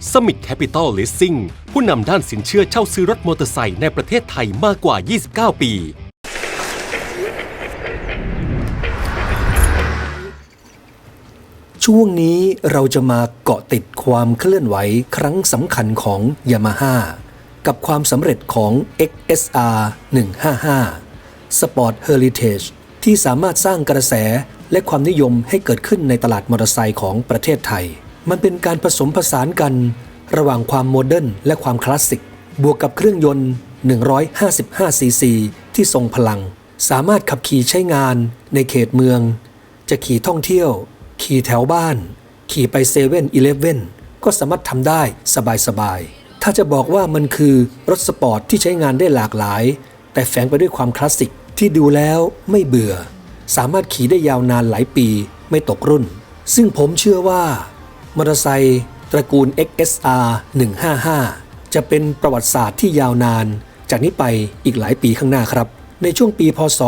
Summit Capital Leasing ผู้นำด้านสินเชื่อเช่าซื้อรถมอเตอร์ไซค์ในประเทศไทยมากกว่า 29 ปี ช่วงนี้เราจะมาเกาะติดความเคลื่อนไหวครั้งสำคัญของ Yamaha กับความสำเร็จของ XSR 155 Sport Heritage ที่สามารถสร้างกระแสและความนิยมให้เกิดขึ้นในตลาดมอเตอร์ไซค์ของประเทศไทย มันเป็นการผสมผสานกันระหว่างความโมเดิร์นและความคลาสสิก บวกกับเครื่องยนต์ 155 ซีซี ที่ทรงพลัง สามารถขับขี่ใช้งานในเขตเมือง จะขี่ท่องเที่ยว ขี่แถวบ้าน ขี่ไปเซเว่นอีเลฟเว่นก็สามารถทำได้สบายๆ ถ้าจะบอกว่ามันคือรถสปอร์ตที่ใช้งานได้หลากหลาย แต่แฝงไปด้วยความคลาสสิกที่ดูแล้วไม่เบื่อ สามารถขี่ได้ยาวนานหลายปีไม่ตกรุ่น ซึ่งผมเชื่อว่า มอเตอร์ไซค์ตระกูล XSR 155 จะเป็นประวัติศาสตร์ที่ยาวนาน จากนี้ไปอีกหลายปีข้างหน้าครับ ในช่วงปีพศ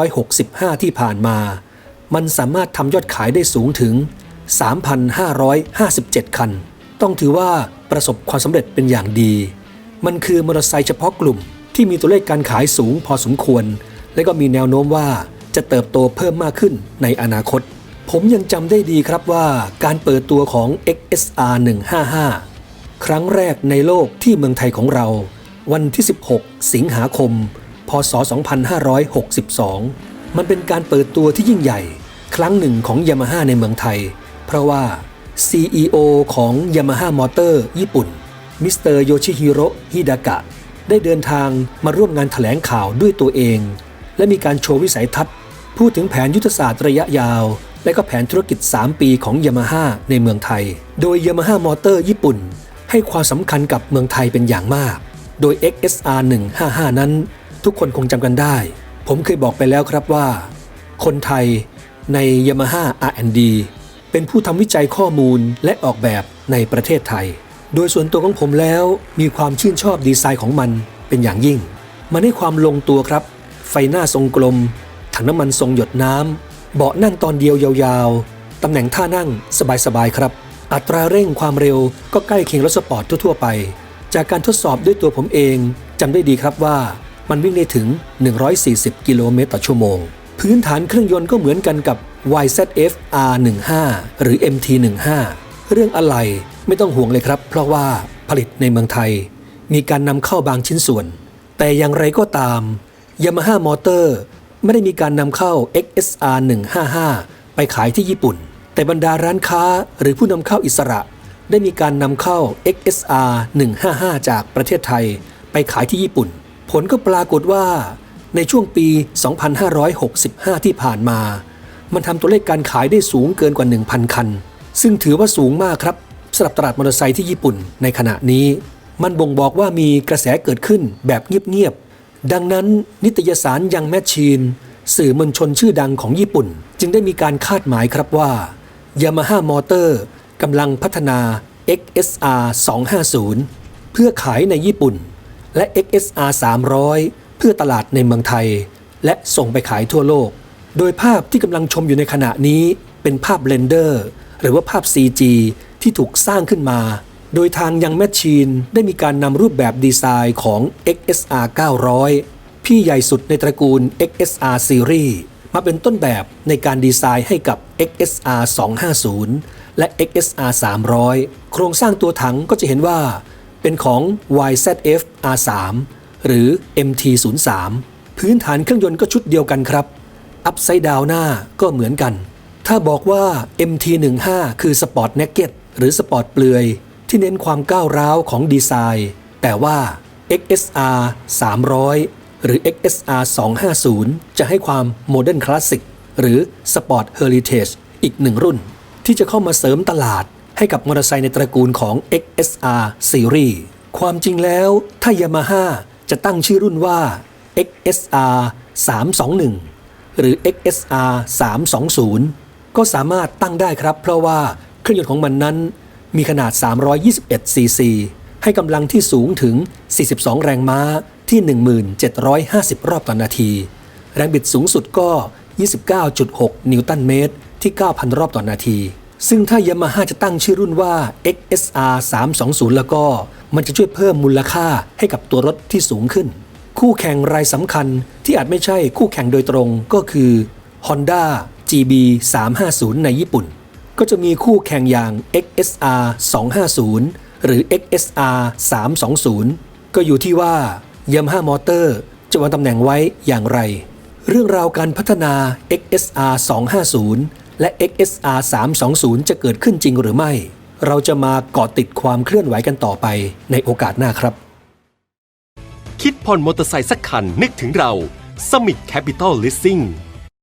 2565 ที่ผ่านมา มันสามารถทำยอดขายได้สูงถึง 3,557 คัน ต้องถือว่าประสบความสำเร็จเป็นอย่างดี มันคือมอเตอร์ไซค์เฉพาะกลุ่มที่มีตัวเลขการขายสูงพอสมควร และก็มีแนวโน้มว่าจะเติบโตเพิ่มมากขึ้นในอนาคต ผมยังจำได้ดีครับว่าการเปิดตัวของ XSR 155 ครั้งแรกในโลกที่เมืองไทยของเรา วันที่ 16 สิงหาคม พศ 2562 มันเป็นการเปิดตัวที่ยิ่งใหญ่ ครั้งหนึ่งของ Yamaha ในเมืองไทย เพราะว่า CEO ของ Yamaha Motor ญี่ปุ่น มิสเตอร์โยชิฮิโร่ฮิดากะ ได้เดินทางมาร่วมงานถแถลงข่าวด้วยตัวเอง และมีการโชว์วิสัยทัศน์ พูดถึงแผนยุทธศาสตร์ระยะยาว และก็แผนธุรกิจ 3 ปีของ Yamaha ในเมืองไทย โดย Yamaha Motor ญี่ปุ่น ให้ความสำคัญกับเมืองไทยเป็นอย่างมาก โดย XSR 155 นั้น ทุกคนคงจำกันได้ ผมเคยบอกไปแล้วครับว่า คนไทยใน Yamaha R&D เป็นผู้ทำวิจัยข้อมูลและออกแบบในประเทศไทย โดยส่วนตัวของผมแล้วมีความชื่นชอบดีไซน์ของมันเป็นอย่างยิ่ง มันให้ความลงตัวครับ ไฟหน้าทรงกลม ถังน้ำมันทรงหยดน้ำ เบาะนั่งตอนเดียวยาวๆ ตำแหน่งท่านั่งสบายๆครับ อัตราเร่งความเร็วก็ใกล้เคียงรถสปอร์ตทั่วๆไป จากการทดสอบด้วยตัวผมเองจำได้ดีครับว่ามันวิ่งได้ถึง 140 กิโลเมตรต่อชั่วโมง พื้นฐานเครื่องยนต์ก็เหมือนกันกับ YZF R15 หรือ MT15 เรื่องอะไรไม่ต้องห่วงเลยครับ เพราะว่าผลิตในเมืองไทย มีการนำเข้าบางชิ้นส่วน แต่อย่างไรก็ตาม Yamaha Motor ไม่ได้มีการนำเข้า XSR 155 ไปขายที่ญี่ปุ่น แต่บรรดาร้านค้าหรือผู้นำเข้าอิสระ ได้มีการนำเข้า XSR 155 จากประเทศไทย ไปขายที่ญี่ปุ่น ผลก็ปรากฏว่า ในช่วงปี 2565 ที่ผ่านมา มันทำตัวเลขการขายได้สูงเกินกว่า 1,000 คัน ซึ่งถือว่าสูงมากครับสำหรับตลาดมอเตอร์ไซค์ที่ญี่ปุ่นในขณะนี้ มันบ่งบอกว่ามีกระแสเกิดขึ้นแบบเงียบๆ ดังนั้นนิตยสารยังแมชชีน สื่อมวลชนชื่อดังของญี่ปุ่น จึงได้มีการคาดหมายครับว่า Yamaha Motor กำลังพัฒนา XSR 250 เพื่อขายในญี่ปุ่น และ XSR 300 เพื่อตลาดในเมืองไทย และส่งไปขายทั่วโลก โดยภาพที่กำลังชมอยู่ในขณะนี้เป็นภาพเบลนเดอร์หรือว่าภาพ CG ที่ถูกสร้างขึ้นมา โดยทางยังแมชชีนได้มีการนำรูปแบบดีไซน์ของ XSR 900 พี่ใหญ่สุดในตระกูล XSR Series มาเป็นต้นแบบในการดีไซน์ให้กับ XSR 250 และ XSR 300 โครงสร้างตัวถังก็จะเห็นว่า เป็นของ YZF R3 หรือ MT03 พื้นฐานเครื่องยนต์ก็ชุดเดียวกันครับ อัพไซด์ดาวหน้าก็เหมือนกัน ถ้าบอกว่า MT15 คือสปอร์ตเนกเก็ตหรือสปอร์ตเปลือย ที่เน้นความก้าวร้าวของดีไซน์ แต่ว่า XSR 300 หรือ XSR 250 จะให้ความโมเดิร์นคลาสสิกหรือสปอร์ตเฮอริเทจอีกหนึ่งรุ่น ที่จะเข้ามาเสริมตลาดให้กับมอเตอร์ไซค์ในตระกูลของ XSR Series ความจริงแล้วถ้า Yamaha จะตั้งชื่อรุ่นว่า XSR 321 หรือ XSR 320 ก็สามารถตั้งได้ครับ เพราะว่าเครื่องยนต์ของมันนั้น มีขนาด 321 ซีซี ให้กำลังที่สูงถึง 42 แรงม้าที่ 1750 รอบต่อนนาที แรงบิดสูงสุดก็ 29.6 นิวตันเมตร ที่ 9,000 รอบต่อนนาที ซึ่งถ้ายามาฮ่าจะตั้งชื่อรุ่นว่า XSR 320 แล้วก็ มันจะช่วยเพิ่มมูลค่าให้กับตัวรถที่สูงขึ้น คู่แข่งรายสำคัญที่อาจไม่ใช่คู่แข่งโดยตรงก็คือ Honda GB 350 ในญี่ปุ่น ก็จะมีคู่แข่งอย่าง XSR 250 หรือ XSR 320 ก็อยู่ที่ว่า Yamaha Motor จะวางตำแหน่งไว้อย่างไร เรื่องราวการพัฒนา XSR 250 และ XSR 320 จะเกิดขึ้นจริงหรือไม่ เราจะมาเกาะติดความเคลื่อนไหวกันต่อไปในโอกาสหน้าครับ คิดผ่อนมอเตอร์ไซค์สักคันนึกถึงเรา Summit Capital Leasing